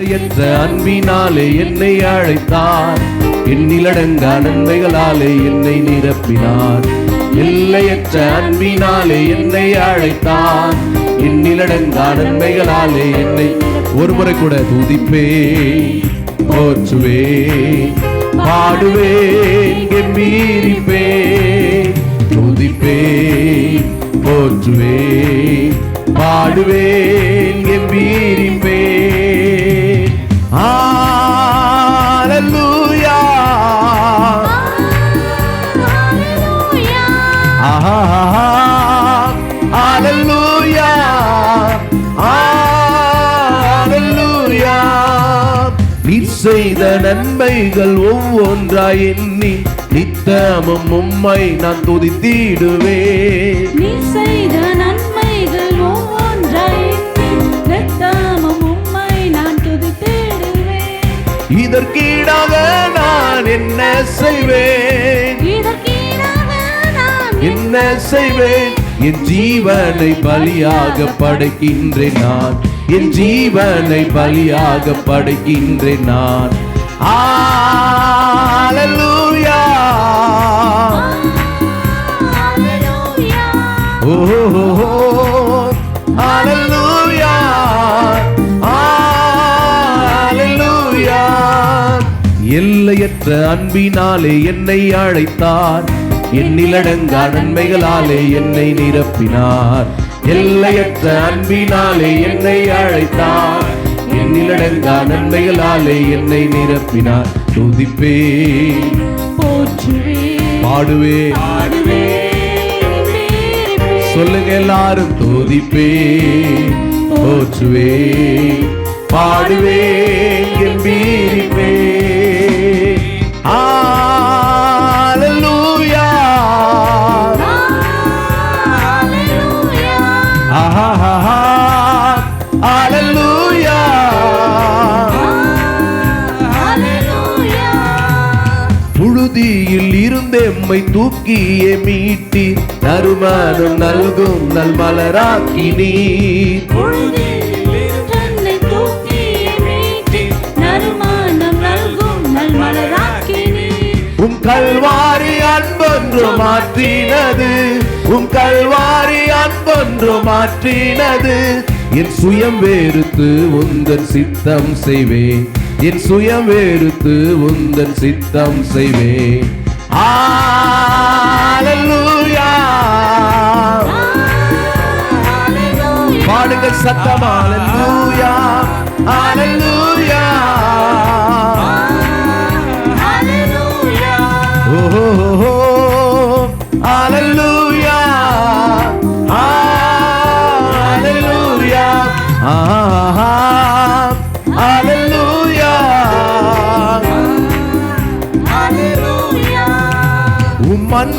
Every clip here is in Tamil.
என்ற அன்பினாலே என்னை அழைத்தார். எண்ணிலடங்கா நன்மைகளாலே என்னை நிரப்பினார். எல்லையற்ற அன்பினாலே என்னை அழைத்தார். எண்ணிலடங்கா நன்மைகளாலே என்னை ஒரு முறை கூட துதிப்பே போற்றுவே பாடுவே கம்பீரிப்பே துதிப்பே போற்றுவே பாடுவே கம்பீரிப்பே செய்த நன்மைகள் ஒவ்வொன்றாய் எண்ணி நித்தமும் உம்மை நான் துதித்திடுவேன் நீ செய்த நன்மைகள் ஒவ்வொன்றாய் எண்ணி, நித்தமும் உம்மை நான் துதித்திடுவேன். இதற்கீடாக நான் என்ன செய்வேன்? இதற்கீடாக நான் என்ன செய்வேன்? என் ஜீவனை பலியாக படைக்கின்றேன் நான். என் ஜீவனை பலியாக படைக்கின்றேன் நான். ஹalleluya Hallelujah. ஓ ஹalleluya ஹalleluya எல்லையற்ற அன்பினாலே என்னை அழைத்தார். எண்ணிலடங்கா நன்மைகளாலே என்னை நிரப்பினார். எல்லையற்ற அன்பினாலே என்னை அழைத்தார். என்னிலடங்கா நன்மைகளாலே என்னை நிரப்பினார். துதிப்பே பாடுவே சொல்லுங்க எல்லாரும் துதிப்பே போற்றுவே பாடுவே கம்பீரிப்பே ஆ. புழுதியில் இருந்து எம்மை தூக்கியே மீட்டி நறுமணம் நல்கும் நீர் நறுமணம் நல்கும் நல்மலராக்கினீர். உம் கல்வாரி அன்பொன்று மாற்றினது உம் கல்வாரி அன்பொன்று மாற்றினது என் சுயம் வேறுத்து உந்தன் சித்தம் செய்வேன் என் சுயம் எடுத்து உந்தன் சித்தம் செய்வேன் பாடுங்கள் சத்தமான லூயா ஆலூயா ஓஹோ ஆலூயா ஆலூயா ஆஹா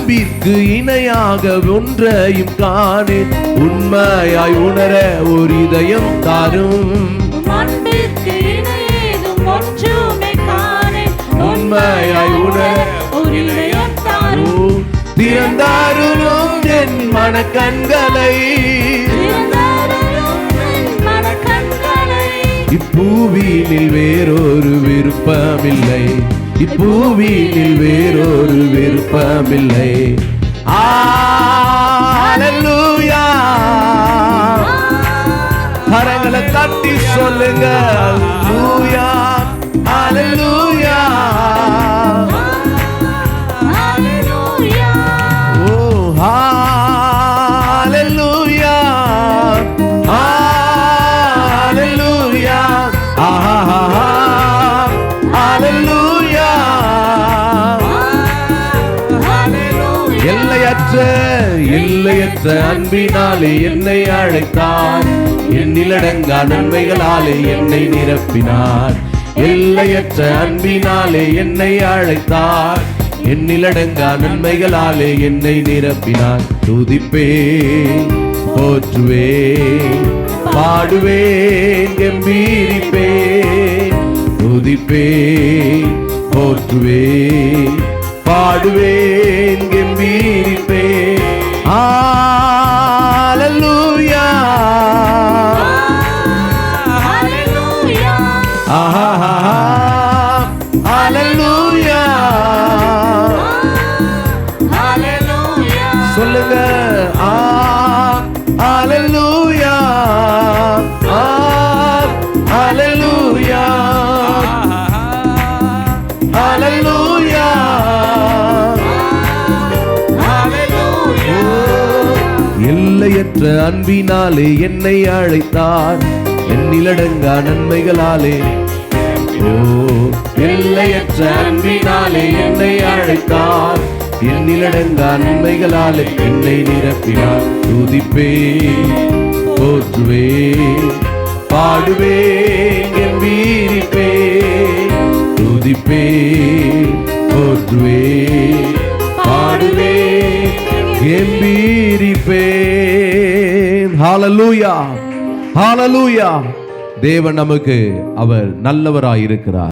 அன்பிற்கு இணையாக ஒன்றையும் காணேன் உண்மையாய் உணர ஒரு இதயம் தாரும். உண்மையாய் உணர ஒரு இதயம் தாரும். திறந்தாருளும் என் மனக்கண்களை. இப்பூவினில் வேறொரு விருப்பமில்லை இப்பூவியில் வேறொரு விருப்பமில்லை. ஆலூயா கரங்களை தட்டி சொல்லுங்க அலூயா ஹalleluya எல்லையற்ற எல்லையற்ற அன்பினாலே என்னை அழைத்தார். எண்ணிலடங்கா நன்மைகளாலே என்னை நிரப்பினார். எல்லையற்ற அன்பினாலே என்னை அழைத்தார். எண்ணிலடங்கா நன்மைகளாலே என்னை நிரப்பினார். துதிப்பே போற்றுவேன் பாடுவேன் கம்பீரிப்பேன். துதிப்பே போற்றுவேன் பாடுவேன் Ah. எல்லையற்ற அன்பினாலே என்னை அழைத்தார். எண்ணிலடங்கா நன்மைகளாலே. ஓ எல்லையற்ற அன்பினாலே என்னை அழைத்தார். எண்ணிலடங்கா நன்மைகளாலே என்னை நிரப்பினார். துதிப்பே போற்றுவே பாடுவே கம்பீரிப்பே துதிப்பே போற்றுவே பாடுவே கம்பீரிப்பேன் ஹாலலூயா ஹாலலூயா தேவன் நமக்கு அவர் நல்லவராய் இருக்கிறார்